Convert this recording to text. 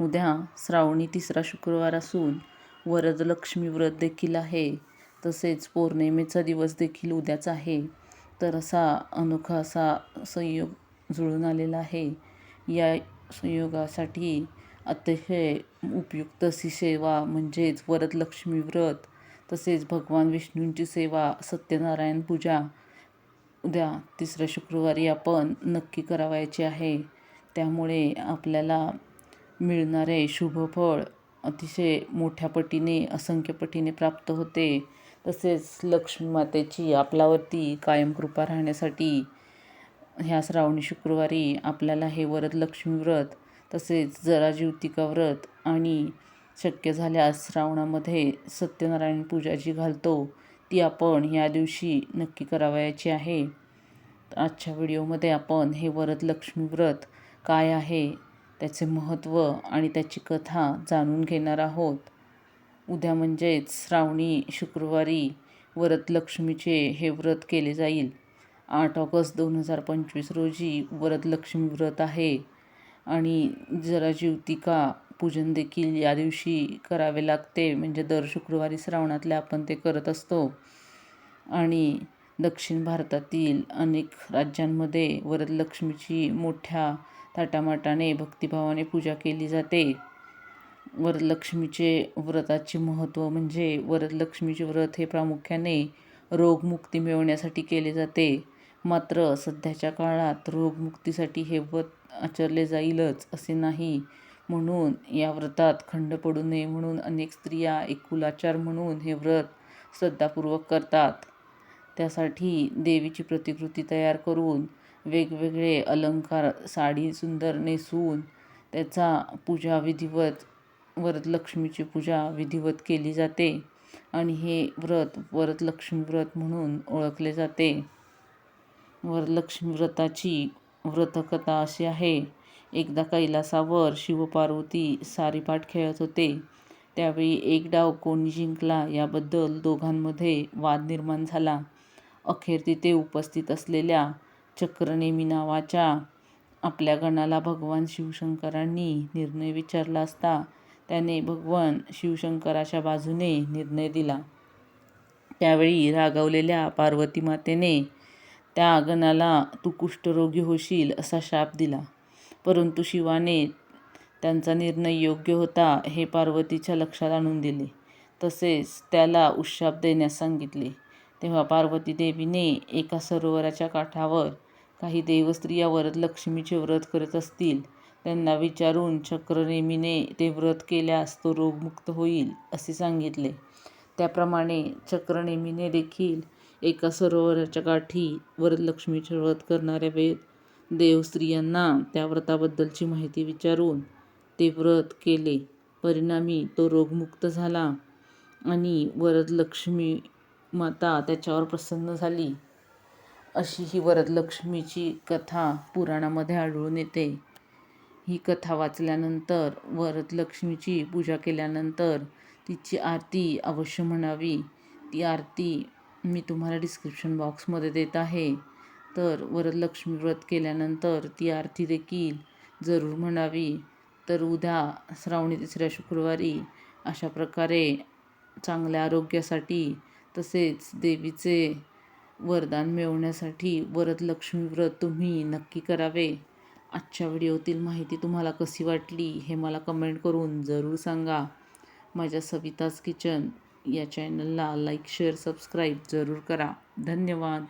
उद्या श्रावणी तिसरा शुक्रवार असून वरदलक्ष्मी व्रत देखील आहे. तसेच पौर्णिमेचा दिवस देखील उद्याच आहे. तर असा अनोखा असा संयोग जुळून आलेला आहे. या संयोगासाठी अतिशय उपयुक्त अशी सेवा म्हणजेच वरदलक्ष्मी व्रत तसेच भगवान विष्णूंची सेवा सत्यनारायण पूजा उद्या तिसऱ्या शुक्रवारी आपण नक्की करावायची आहे. त्यामुळे आपल्याला मिळणारे शुभफळ अतिशय मोठ्या पटीने असंख्य पटीने प्राप्त होते. तसेच लक्ष्मी मातेची आपल्यावरती कायम कृपा राहण्यासाठी ह्या श्रावणी शुक्रवारी आपल्याला हे वरदलक्ष्मी व्रत तसेच जराजीवतिका व्रत आणि शक्य झाल्यास श्रावणामध्ये सत्यनारायण पूजा जी घालतो ती आपण ह्या दिवशी नक्की करावयाची आहे. आजच्या व्हिडिओमध्ये आपण हे वरदलक्ष्मी व्रत काय आहे त्याचे महत्त्व आणि त्याची कथा जाणून घेणार आहोत. उद्या म्हणजेच श्रावणी शुक्रवारी वरदलक्ष्मीचे हे व्रत केले जाईल. आठ ऑगस्ट दोन हजार पंचवीस रोजी वरदलक्ष्मी व्रत आहे आणि जरा जीवतिका पूजन देखील या दिवशी करावे लागते. म्हणजे दर शुक्रवारी श्रावणातल्या आपण ते करत असतो. आणि दक्षिण भारतातील अनेक राज्यांमध्ये वरदलक्ष्मीची मोठ्या थाटामाटाने भक्तिभावाने पूजा केली जाते. वरदलक्ष्मीचे व्रताचे महत्त्व म्हणजे वरदलक्ष्मीचे व्रत हे प्रामुख्याने रोगमुक्ती मिळवण्यासाठी केले जाते. मात्र सध्याच्या काळात रोगमुक्तीसाठी हे व्रत आचरले जाईलच असे नाही. म्हणून या व्रतात खंड पडू नये म्हणून अनेक स्त्रिया एक कुलाचार म्हणून हे व्रत श्रद्धापूर्वक करतात. त्यासाठी देवीची प्रतिकृती तयार करून वेगवेगळे अलंकार साडी सुंदर नेसून त्याचा पूजा विधिवत वरदलक्ष्मीची पूजा विधिवत केली जाते आणि हे व्रत वरदलक्ष्मी व्रत म्हणून ओळखले जाते. वरलक्ष्मी व्रताची व्रतकथा अशी आहे एकदा कैलासावर शिवपार्वती सारीपाठ खेळत होते. त्यावेळी एक डाव कोणी जिंकला याबद्दल दोघांमध्ये वाद निर्माण झाला. अखेर तिथे उपस्थित असलेल्या चक्रनेमी नावाच्या आपल्या गणाला भगवान शिवशंकरांनी निर्णय विचारला असता त्याने भगवान शिवशंकराच्या बाजूने निर्णय दिला. त्यावेळी रागावलेल्या पार्वती मातेने त्या गणाला तू कुष्ठरोगी होशील असा शाप दिला. परंतु शिवाने त्यांचा निर्णय योग्य होता हे पार्वतीच्या लक्षात आणून दिले. तसेच त्याला उशाप देण्यास सांगितले. तेव्हा पार्वती देवीने एका सरोवराच्या काठावर काही देवस्त्रिया वरदलक्ष्मीचे व्रत करत असतील. त्यांना विचारून चक्रनेमीने ते व्रत केल्यास तो रोगमुक्त होईल असे सांगितले. त्याप्रमाणे चक्रनेमीने देखील एका सरोवराच्या काठी वरदलक्ष्मीचे व्रत करणाऱ्या वेद देवस्त्रियांना त्या व्रताबद्दलची माहिती विचारून ते व्रत केले. परिणामी तो रोगमुक्त झाला आणि वरदलक्ष्मी माता त्याच्यावर प्रसन्न झाली. अशी ही वरदलक्ष्मीची कथा पुराणामध्ये आढळून येते. ही कथा वाचल्यानंतर वरदलक्ष्मीची पूजा केल्यानंतर तिची आरती अवश्य म्हणावी. ती आरती मी तुम्हाला डिस्क्रिप्शन बॉक्समध्ये देत आहे. तर वरदलक्ष्मी व्रत केल्यानंतर ती आरती देखील जरूर म्हणावी. तर उद्या श्रावणी तिसऱ्या शुक्रवारी अशा प्रकारे चांगल्या आरोग्यासाठी तसेच देवीचे वरदान मिळवण्यासाठी वरदलक्ष्मी व्रत तुम्ही नक्की करावे. आजच्या व्हिडिओतील माहिती तुम्हाला कशी वाटली हे मला कमेंट करून जरूर सांगा. माझ्या सविताज किचन या चॅनलला लाईक शेअर सबस्क्राईब जरूर करा. धन्यवाद.